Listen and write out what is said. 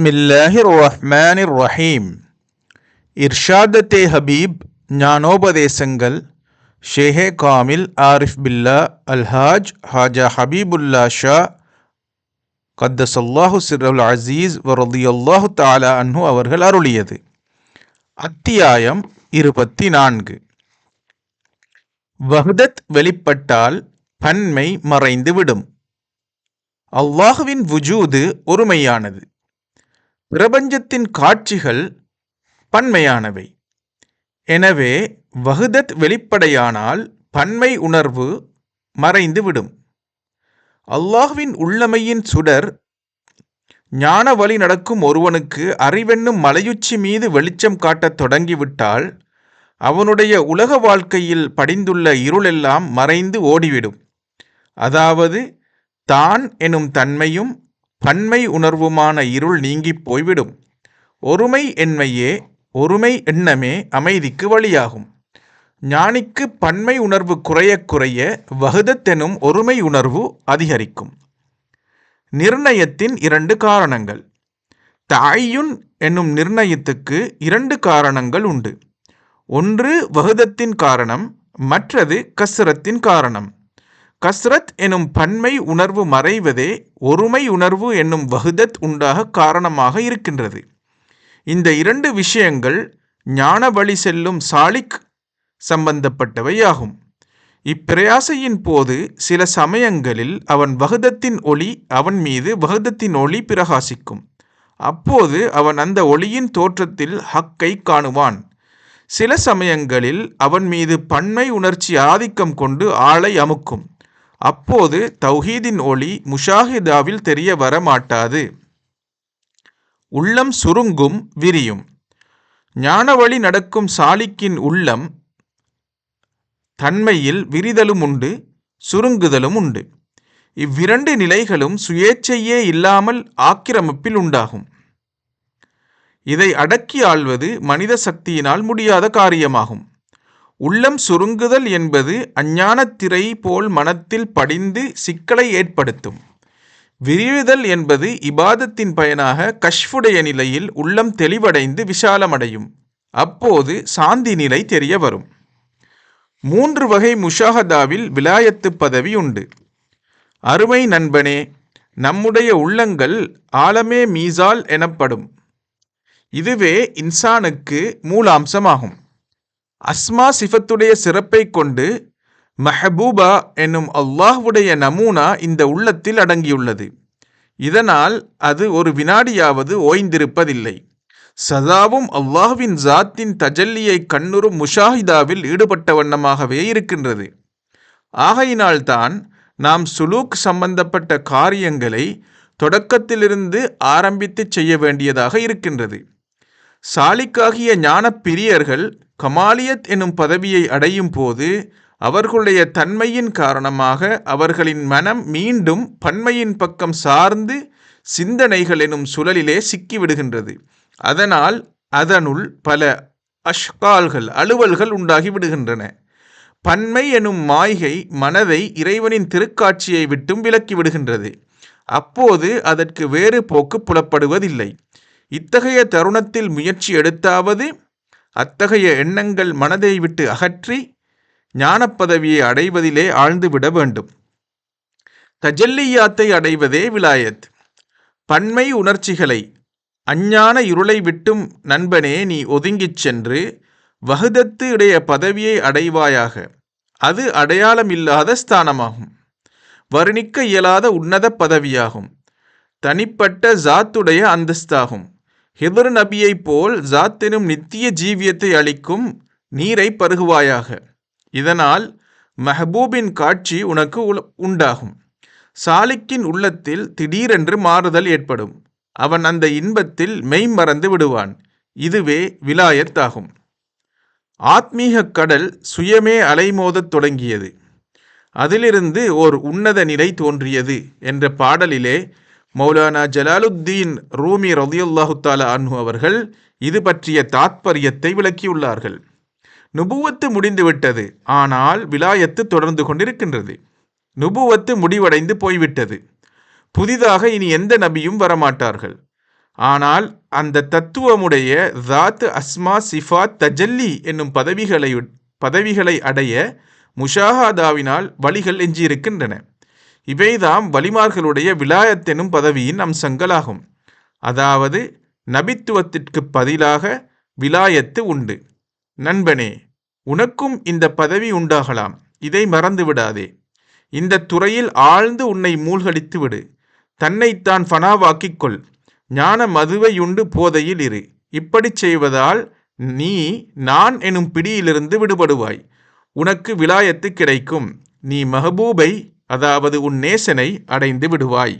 ബിസ്മില്ലാഹിർ റഹ്മാനിർ റഹീം ഇർഷാദത്തെ ഹബീബ് ജ്ഞാനോപദേശങ്ങൾ ഷെഹെ കാമിൽ ആരിഫ് ബില്ല അൽഹാജ് ഹാജ ഹബീബുല്ലാ ഷാ கத்தசல்லாஹு சிர்ரல் அசீஸ் வரதியல்லாஹு தாலா அன்ஹு அவர்கள் அருளியது அத்தியாயம் இருபத்தி நான்கு வஹ்தத் வெளிப்பட்டால் பன்மை மறைந்துவிடும் அல்லாஹுவின் வுஜூது ஒருமையானது பிரபஞ்சத்தின் காட்சிகள் பன்மையானவை. எனவே வஹ்தத் வெளிப்படையானால் பன்மை உணர்வு மறைந்துவிடும். அல்லாஹ்வின் உள்ளமையின் சுடர் ஞான வழி நடக்கும் ஒருவனுக்கு அறிவென்னும் மலையுச்சி மீது வெளிச்சம் காட்டத் தொடங்கிவிட்டால் அவனுடைய உலக வாழ்க்கையில் படிந்துள்ள இருளெல்லாம் மறைந்து ஓடிவிடும். அதாவது தான் எனும் தன்மையும் பன்மை உணர்வுமான இருள் நீங்கிப் போய்விடும். ஒருமை என்மையே ஒருமை எண்ணமே அமைதிக்கு வழியாகும். ஞானிக்கு பன்மை உணர்வு குறைய குறைய வகுதத்தெனும் ஒருமை உணர்வு அதிகரிக்கும். நிர்ணயத்தின் இரண்டு காரணங்கள். தாயுன் என்னும் நிர்ணயத்துக்கு இரண்டு காரணங்கள் உண்டு. ஒன்று வகுதத்தின் காரணம் மற்றது கசுரத்தின் காரணம். கஸ்ரத் எனும் பன்மை உணர்வு மறைவதே ஒருமை உணர்வு என்னும் வகுதத் உண்டாக காரணமாக இருக்கின்றது. இந்த இரண்டு விஷயங்கள் ஞான வழி செல்லும் சாலிக் சம்பந்தப்பட்டவையாகும். இப்பிரயாசையின் போது சில சமயங்களில் அவன் வகுதத்தின் ஒளி அவன் மீது வகுதத்தின் ஒளி பிரகாசிக்கும். அப்போது அவன் அந்த ஒளியின் தோற்றத்தில் ஹக்கை காணுவான். சில சமயங்களில் அவன் மீது பன்மை உணர்ச்சி ஆதிக்கம் கொண்டு ஆளை அமுக்கும். அப்போது தௌஹீதின் ஒளி முஷாஹிதாவில் தெரிய வர மாட்டாது உள்ளம் சுருங்கும் விரியும். ஞானவழி நடக்கும் சாலிக்கின் உள்ளம் தன்மையில் விரிதலும் உண்டு சுருங்குதலும் உண்டு. இவ்விரண்டு நிலைகளும் சுயேச்சையே இல்லாமல் ஆக்கிரமிப்பில் உண்டாகும். இதை அடக்கி ஆள்வது மனித சக்தியினால் முடியாத காரியமாகும். உள்ளம் சுருங்குதல் என்பது அஞ்ஞானத் திரை போல் மனத்தில் படிந்து சிக்கலை ஏற்படுத்தும். விரிவுதல் என்பது இபாதத்தின் பயனாக கஷ்ஃபுடைய நிலையில் உள்ளம் தெளிவடைந்து விசாலமடையும். அப்போது சாந்தி நிலை தெரிய வரும். மூன்று வகை முஷாஹதாவில் விலாயத்து பதவி உண்டு. அருமை நண்பனே நம்முடைய உள்ளங்கள் ஆலமே மீசால் எனப்படும். இதுவே இன்சானுக்கு மூலாம்சமாகும். அஸ்மா சிஃபத்துடைய சிறப்பை கொண்டு மெஹபூபா என்னும் அல்லாஹ்வுடைய நமூனா இந்த உள்ளத்தில் அடங்கியுள்ளது. இதனால் அது ஒரு வினாடியாவது ஓய்ந்திருப்பதில்லை. சதாவும் அல்லாஹ்வின் ஜாத்தின் தஜல்லியை கண்ணுறும் முஷாஹிதாவில் ஈடுபட்ட வண்ணமாகவே இருக்கின்றது. ஆகையினால்தான் நாம் சுலூக் சம்பந்தப்பட்ட காரியங்களை தொடக்கத்திலிருந்து ஆரம்பித்து செய்ய வேண்டியதாக இருக்கின்றது. சாலிக்காகிய ஞானப் பிரியர்கள் கமாலியத் எனும் பதவியை அடையும் போது அவர்களுடைய தன்மையின் காரணமாக அவர்களின் மனம் மீண்டும் பன்மையின் பக்கம் சார்ந்து சிந்தனைகள் எனும் சுழலிலே சிக்கிவிடுகின்றது. அதனால் அதனுள் பல அஷ்கால்கள் அலுவல்கள் உண்டாகி விடுகின்றன. பன்மை எனும் மாய்கை மனதை இறைவனின் திருக்காட்சியை விட்டும் விலக்கி விடுகின்றது. அப்போது அதற்கு வேறு போக்கு புலப்படுவதில்லை. இத்தகைய தருணத்தில் முயற்சி எடுத்தாவது அத்தகைய எண்ணங்கள் மனதை விட்டு அகற்றி ஞானப்பதவியை அடைவதிலே ஆழ்ந்துவிட வேண்டும். தஜல்லியாத்தை அடைவதே விலாயத். பன்மை உணர்ச்சிகளை அஞ்ஞான இருளை விட்டும் நண்பனே நீ ஒதுங்கிச் சென்று வகுதத்து இடைய பதவியை அடைவாயாக. அது அடையாளமில்லாத ஸ்தானமாகும். வர்ணிக்க இயலாத உன்னத பதவியாகும். தனிப்பட்ட ஜாத்துடைய அந்தஸ்தாகும். ஹிதர் நபியைப் போல் ஜாத்தெனும் நித்திய ஜீவியத்தை அளிக்கும் நீரை பருகுவாயாக. இதனால் மெஹபூபின் காட்சி உனக்கு உண்டாகும். சாலிக்கின் உள்ளத்தில் திடீரென்று மாறுதல் ஏற்படும். அவன் அந்த இன்பத்தில் மெய் மறந்து விடுவான். இதுவே விலாயத்தாகும். ஆத்மீக கடல் சுயமே அலைமோதத் தொடங்கியது. அதிலிருந்து ஓர் உன்னத நிலை தோன்றியது என்ற பாடலிலே மௌலானா ஜலாலுத்தீன் ரூமி ரதியுல்லாஹு தாலா அன்ஹு அவர்கள் இது பற்றிய தாத்பரியத்தை விளக்கியுள்ளார்கள். நுபுவத்து முடிந்துவிட்டது ஆனால் விலாயத்து தொடர்ந்து கொண்டிருக்கின்றது. நுபுவத்து முடிவடைந்து போய்விட்டது. புதிதாக இனி எந்த நபியும் வரமாட்டார்கள். ஆனால் அந்த தத்துவமுடைய தாத் அஸ்மா சிஃபாத் தஜல்லி என்னும் பதவிகளை பதவிகளை அடைய முஷாஹாதாவினால் வழிகள் எஞ்சியிருக்கின்றன. இவைதாம் வலிமார்களுடைய விலாயத்தெனும் பதவியின் அம்சங்களாகும். அதாவது நபித்துவத்திற்கு பதிலாக விலாயத்து உண்டு. நண்பனே உனக்கும் இந்த பதவி உண்டாகலாம். இதை மறந்து விடாதே இந்த துறையில் ஆழ்ந்து உன்னை மூழ்கடித்து விடு தன்னைத்தான் ஃபனாவாக்கிக் கொள் ஞான மதுவையுண்டு போதையில் இரு. இப்படிச் செய்வதால் நீ நான் எனும் பிடியிலிருந்து விடுபடுவாய். உனக்கு விலாயத்து கிடைக்கும். நீ மஹபூபை அதாவது உன் நேசனை அடைந்து விடுவாய்.